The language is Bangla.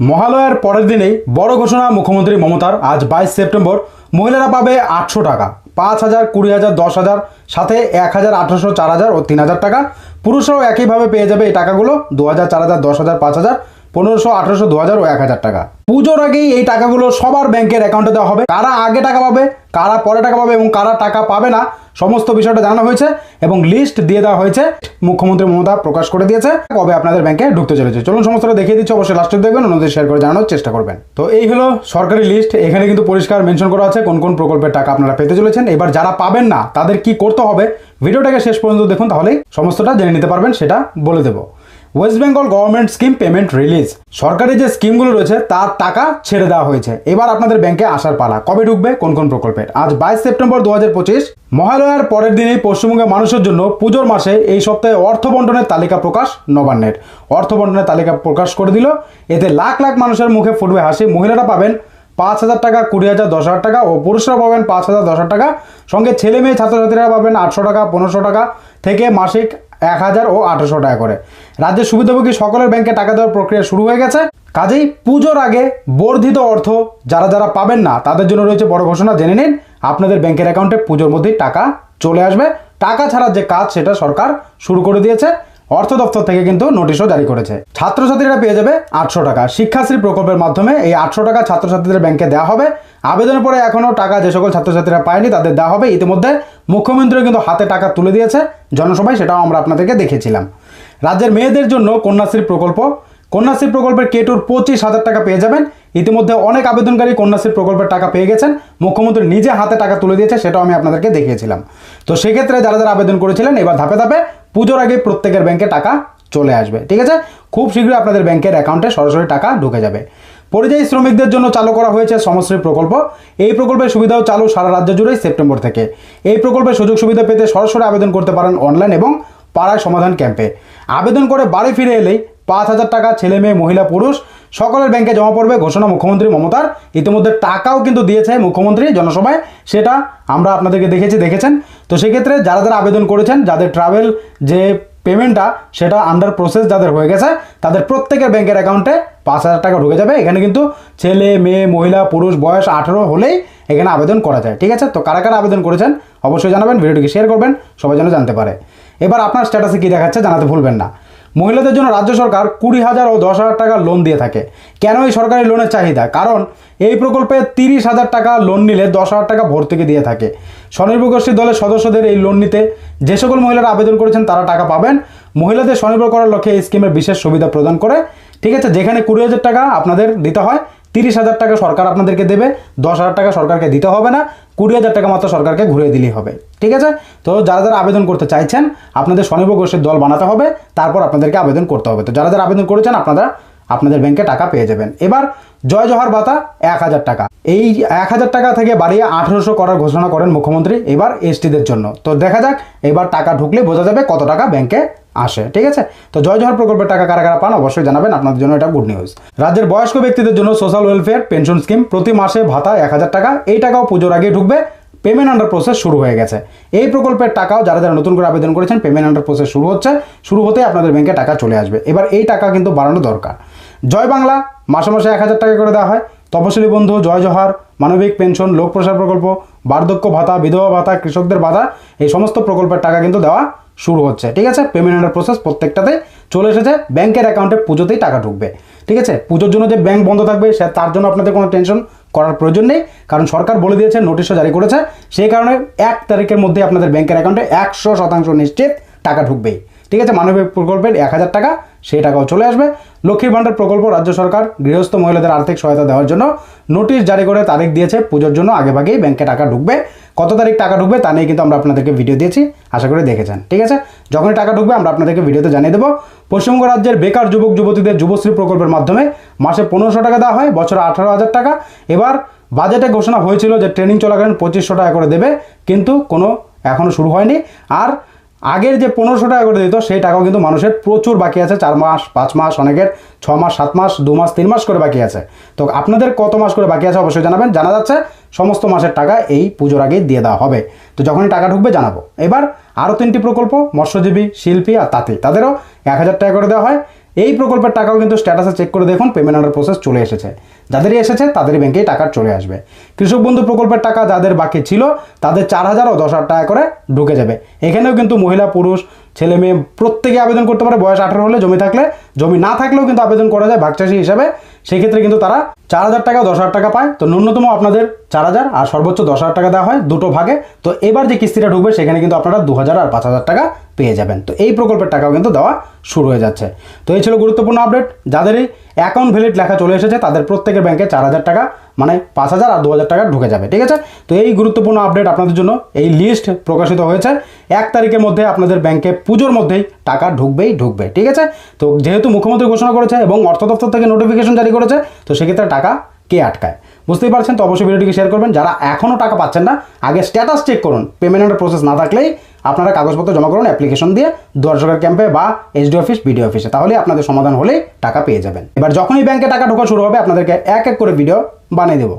মহালয়ার পরের দিনেই বড় ঘোষণা মুখ্যমন্ত্রী মমতার। আজ বাইশ সেপ্টেম্বর মহিলারা পাবে আটশো টাকা, পাঁচ হাজার, কুড়ি হাজার, দশ হাজার, সাথে এক হাজার, আঠারোশো, চার হাজার ও তিন হাজার টাকা। পুরুষরাও একইভাবে পেয়ে যাবে এই টাকাগুলো, দু হাজার, চার হাজার, দশ হাজার, পাঁচ হাজার, পনেরোশো, আঠারোশো, দু হাজার ও এক হাজার টাকা। পুজোর আগেই এই টাকাগুলো সবার ব্যাংকের অ্যাকাউন্টে দেওয়া হবে। কারা আগে টাকা পাবে কারা পরে টাকা পাবে এবং কারা টাকা পাবে না, সমস্ত বিষয়টা জানানো হয়েছে এবং লিস্ট দিয়ে দেওয়া হয়েছে। মুখ্যমন্ত্রী মমতা প্রকাশ করে দিয়েছে। কবে আপনাদের ব্যাংকে ঢুকতে চলেছে? চলুন সমস্তটা দেখিয়ে দিচ্ছি, অবশ্যই লাস্টে দেখবেন, অন্যদের শেয়ার করে জানানোর চেষ্টা করবেন। তো এই হলো সরকারি লিস্ট এখানে কিন্তু পরিষ্কার মেনশন করা আছে কোন কোন প্রকল্পের টাকা আপনারা পেতে চলেছেন। এবার যারা পাবেন না, তাদের কি করতে হবে? ভিডিওটাকে শেষ পর্যন্ত দেখুন, তাহলেই সমস্তটা জেনে নিতে পারবেন, সেটা বলে দেবো। West Bengal government scheme payment release সরকারি যে স্কিমগুলো রয়েছে, তার টাকা ছেড়ে দেওয়া হয়েছে। এবার আপনাদের ব্যাংকে আসার পালা। কবে ঢুকবে? কোন কোন প্রকল্পের? আজ বাইশ সেপ্টেম্বর দু হাজার পঁচিশ, মহালয়ার পরের দিনেই পশ্চিমবঙ্গের মানুষের জন্য পুজোর মাসে এই সপ্তাহে অর্থ বন্টনের তালিকা প্রকাশ নবান্নের। অর্থ বন্টনের তালিকা প্রকাশ করে দিল। এতে লাখ লাখ মানুষের মুখে ফুটবে হাসি। মহিলারা পাবেন পাঁচ হাজার টাকা, কুড়ি হাজার, দশ হাজার টাকা ও পুরুষরা পাবেন পাঁচ হাজার, দশ হাজার টাকা। সঙ্গে ছেলে মেয়ে, ছাত্রছাত্রীরা পাবেন আটশো টাকা, পনেরোশো টাকা থেকে মাসিক এক হাজার ও আঠারোশো টাকা করে। রাজ্যের সুবিধাভোগী সকলের ব্যাংকে টাকা দেওয়ার প্রক্রিয়া শুরু হয়ে গেছে। কাজেই পুজোর আগে বর্ধিত অর্থ যারা যারা পাবেন না, তাদের জন্য রয়েছে বড় ঘোষণা, জেনে নিন। আপনাদের ব্যাংকের অ্যাকাউন্টে পুজোর মধ্যেই টাকা চলে আসবে। টাকা ছাড়ার যে কাজ, সেটা সরকার শুরু করে দিয়েছে। অর্থ দপ্তর থেকে কিন্তু নোটিশও জারি করেছে। ছাত্রছাত্রীরা পেয়ে যাবে আটশো টাকা। শিক্ষাশ্রী প্রকল্পের মাধ্যমে এই আটশো টাকা ছাত্রছাত্রীদের ব্যাংকে দেওয়া হবে। আবেদনের পরে এখনও টাকা যে সকল ছাত্রছাত্রীরা পায়নি তাদের দেওয়া হবে। ইতিমধ্যে মুখ্যমন্ত্রী কিন্তু হাতে টাকা তুলে দিয়েছে। জনসভায় সেটাও আমরা আপনাদেরকে দেখেছিলাম। রাজ্যের মেয়েদের জন্য কন্যাশ্রী প্রকল্প। কন্যাশ্রী প্রকল্পের কেটুর পঁচিশ হাজার টাকা পেয়ে যাবেন। ইতিমধ্যে অনেক আবেদনকারী কন্যাশ্রী প্রকল্পের টাকা পেয়ে গেছেন। মুখ্যমন্ত্রী নিজে হাতে টাকা তুলে দিয়েছে, সেটাও আমি আপনাদেরকে দেখিয়েছিলাম। তো সেক্ষেত্রে যারা যারা আবেদন করেছিলেন, এবার ধাপে ধাপে পুজোর আগে প্রত্যেকের ব্যাংকে টাকা চলে আসবে, ঠিক আছে? খুব শীঘ্রই আপনাদের ব্যাংকের অ্যাকাউন্টে সরাসরি টাকা ঢুকে যাবে। পরিযায়ী শ্রমিকদের জন্য চালু করা হয়েছে সমশ্রী প্রকল্প। এই প্রকল্পের সুবিধাও চালু সারা রাজ্য জুড়েই সেপ্টেম্বর থেকে। এই প্রকল্পের সুযোগ সুবিধা পেতে সরাসরি আবেদন করতে পারেন অনলাইন এবং পাড়ায় সমাধান ক্যাম্পে আবেদন করে বাড়ি ফিরে এলেই পাঁচ হাজার টাকা ছেলে মেয়ে, মহিলা, পুরুষ সকলের ব্যাংকে জমা পড়বে, ঘোষণা মুখ্যমন্ত্রী মমতার। ইতিমধ্যে টাকাও কিন্তু দিয়েছে মুখ্যমন্ত্রী জনসভায়, সেটা আমরা আপনাদেরকে দেখেছি, দেখেছেন। তো সেক্ষেত্রে যারা যারা আবেদন করেছেন, যাদের ট্রাভেল যে পেমেন্টটা সেটা আন্ডার প্রসেস যাদের হয়ে গেছে, তাদের প্রত্যেকের ব্যাংকের অ্যাকাউন্টে পাঁচ হাজার টাকা ঢুকে যাবে। এখানে কিন্তু ছেলে, মেয়ে, মহিলা, পুরুষ, বয়স আঠেরো হলেই এখানে আবেদন করা যায়, ঠিক আছে? তো কারা কারা আবেদন করেছেন, অবশ্যই জানাবেন, ভিডিওটিকে শেয়ার করবেন, সবাই যেন জানতে পারে। এবার আপনার স্ট্যাটাসে কী দেখাচ্ছে জানাতে ভুলবেন না। মহিলাদের জন্য রাজ্য সরকার কুড়ি হাজার ও দশ হাজার টাকা লোন দিয়ে থাকে। কেন এই সরকারি লোনের চাহিদা? কারণ এই প্রকল্পে তিরিশ হাজার টাকা লোন নিলে দশ হাজার টাকা ভর্তুকি দিয়ে থাকে। স্বনির্ভর গোষ্ঠীর দলের সদস্যদের এই লোন নিতে যে সকল মহিলারা আবেদন করেছেন তারা টাকা পাবেন। মহিলাদের স্বনির্ভর করার লক্ষ্যে এই স্কিমের বিশেষ সুবিধা প্রদান করে। ঠিক আছে, যেখানে কুড়ি হাজার টাকা আপনাদের দিতে হয় তিরিশ হাজার টাকা সরকার আপনাদেরকে দেবে, দশ হাজার টাকা সরকারকে দিতে হবে না, কুড়ি হাজার টাকা মাত্র সরকারকে ঘুরিয়ে দিলেই হবে। ঠিক আছে? তো যারা যারা আবেদন করতে চাইছেন, আপনাদের স্বনির্ভর গোষ্ঠীর দল বানাতে হবে, তারপর আপনাদেরকে আবেদন করতে হবে। তো যারা যারা আবেদন করেছেন, আপনারা আপনাদের ব্যাংকে টাকা পেয়ে যাবেন। এবার জয় জহার ভাতা, এক হাজার টাকা। এই এক হাজার টাকা থেকে বাড়িয়ে আঠেরোশো করার ঘোষণা করেন মুখ্যমন্ত্রী, এবার এসটিদের জন্য। তো দেখা যাক, এবার টাকা ঢুকলে বোঝা যাবে কত টাকা ব্যাংকে আসে, ঠিক আছে? তো জয় জহর প্রকল্পের টাকা কারা কারা পান অবশ্যই জানাবেন, আপনাদের জন্য এটা গুড নিউজ রাজ্যের বয়স্ক ব্যক্তিদের জন্য সোশ্যাল ওয়েলফেয়ার পেনশন স্কিম প্রতি মাসে ভাতা এক হাজার টাকা, এই টাকাও পুজোর আগে ঢুকবে পেমেন্ট আন্ডার প্রসেস শুরু হয়ে গেছে। এই প্রকল্পের টাকাও যারা যারা নতুন করে আবেদন করেছেন পেমেন্ট আন্ডার প্রসেস শুরু হচ্ছে, শুরু হতে আপনাদের ব্যাংকে টাকা চলে আসবে। এবার এই টাকা কিন্তু বাড়ানো দরকার। জয় বাংলা, মাসে মাসে এক হাজার টাকা করে দেওয়া হয়। তপশিলি বন্ধু জয় জহার, মানবিক পেনশন লোক প্রসার প্রকল্প, বার্ধক্য ভাতা, বিধবা ভাতা, কৃষকদের ভাতা এই সমস্ত প্রকল্পের টাকা কিন্তু দেওয়া শুরু হচ্ছে। ঠিক আছে? পেমেন্ট আন্ডার প্রসেস প্রত্যেকটাতে চলে এসেছে। ব্যাংকের অ্যাকাউন্টে পুজোতেই টাকা ঢুকবে। ঠিক আছে? পুজোর জন্য যে ব্যাংক বন্ধ থাকবে, সে তার জন্য আপনাদের কোনো টেনশন করার প্রয়োজন নেই। কারণ সরকার বলে দিয়েছে নোটিশও জারি করেছে। সেই কারণে এক তারিখের মধ্যে আপনাদের ব্যাংকের অ্যাকাউন্টে একশো শতাংশ নিশ্চিত টাকা ঢুকবেই। ঠিক আছে? মানবিক প্রকল্পের এক হাজার টাকা সেই টাকাও চলে আসবে। লক্ষ্মীর ভাণ্ডার প্রকল্প রাজ্য সরকার গৃহস্থ মহিলাদের আর্থিক সহায়তা দেওয়ার জন্য নোটিশ জারি করে তারিখ দিয়েছে। পুজোর জন্য আগেভাগেই ব্যাংকে টাকা ঢুকবে। কত তারিখ টাকা ঢুকবে তা নিয়ে কিন্তু আমরা আপনাদেরকে ভিডিও দিয়েছি। আশা করি দেখেছেন ঠিক আছে? যখনই টাকা ঢুকবে আমরা আপনাদেরকে ভিডিওতে জানিয়ে দেবো। পশ্চিমবঙ্গ রাজ্যের বেকার যুবক যুবতীদের যুবশ্রী প্রকল্পের মাধ্যমে মাসে পনেরোশো টাকা দেওয়া হয়, বছরে আঠারো হাজার টাকা। এবার বাজেটে ঘোষণা হয়েছিল যে ট্রেনিং চলাকালীন পঁচিশশো টাকা করে দেবে, কিন্তু কোনো এখনও শুরু হয়নি। আর আগের যে পনেরোশো টাকা করে দিত, সেই টাকাও কিন্তু মানুষের প্রচুর বাকি আছে। চার মাস, পাঁচ মাস, অনেকের ছ মাস, সাত মাস, দু মাস, তিন মাস করে বাকি আছে। তো আপনাদের কত মাস করে বাকি আছে অবশ্যই জানাবেন। জানা যাচ্ছে সমস্ত মাসের টাকা এই পুজোর আগেই দিয়ে দেওয়া হবে। তো যখনই টাকা ঢুকবে, জানাব। এবার আরও তিনটি প্রকল্প, মৎস্যজীবী, শিল্পী আর তাঁতি। তাদেরও এক হাজার টাকা করে দেওয়া হয়। এই প্রকল্পের টাকাও কিন্তু স্ট্যাটাসে চেক করে দেখুন পেমেন্ট অর্ডার প্রসেস চলে এসেছে। যাদেরই এসেছে, তাদেরই ব্যাংকেই টাকা চলে আসবে। কৃষক বন্ধু প্রকল্পের টাকা যাদের বাকি ছিল, তাদের চার হাজার ও দশ হাজার টাকা করে ঢুকে যাবে। এখানেও কিন্তু মহিলা, পুরুষ, ছেলে, মেয়ে প্রত্যেকে আবেদন করতে পারে। বয়স আঠারো হলে জমি থাকলে, জমি না থাকলেও কিন্তু আবেদন করা যায় ভাগচাষী হিসাবে। সেক্ষেত্রে কিন্তু তারা চার হাজার টাকা, দশ হাজার টাকা পায়। তো ন্যূনতম আপনাদের চার হাজার আর সর্বোচ্চ দশ হাজার টাকা দেওয়া হয় দুটো ভাগে। তো এবার যে কিস্তিটা ঢুকবে, সেখানে কিন্তু আপনারা দু হাজার আর পাঁচ হাজার টাকা পেয়ে যাবেন। তো এই প্রকল্পের টাকাও কিন্তু দেওয়া শুরু হয়ে যাচ্ছে। তো এই ছিল গুরুত্বপূর্ণ আপডেট যাদেরই অ্যাকাউন্ট ভ্যালিড লেখা চলে এসেছে, তাদের প্রত্যেকের ব্যাংকে চার হাজার টাকা মানে পাঁচ হাজার আর দু হাজার টাকা ঢুকে যাবে, ঠিক আছে? তো এই গুরুত্বপূর্ণ আপডেট আপনাদের জন্য এই লিস্ট প্রকাশিত হয়েছে। এক তারিখের মধ্যে আপনাদের ব্যাংকে পুজোর মধ্যেই টাকা ঢুকবেই ঢুকবে ঠিক আছে? তো যেহেতু মুখ্যমন্ত্রী ঘোষণা করেছে এবং অর্থ দপ্তর থেকে নোটিফিকেশন জারি করেছে, তো সেক্ষেত্রে টাকা কে আটকায়? বুঝতেই পারছেন? তো অবশ্যই ভিডিওটিকে শেয়ার করবেন। যারা এখনও টাকা পাচ্ছেন না, আগে স্ট্যাটাস চেক করুন। পেমেন্টের প্রসেস না থাকলেই আপনারা কাগজপত্র জমা করুন অ্যাপ্লিকেশন দিয়ে দুয়ার ক্যাম্পে বা এসডি অফিস বিডি অফিসে তাহলে আপনাদের সমাধান হলেই টাকা পেয়ে যাবেন। এবার যখনই ব্যাংকে টাকা ঢোকা শুরু হবে, আপনাদেরকে এক এক করে ভিডিও বানিয়ে দেবো।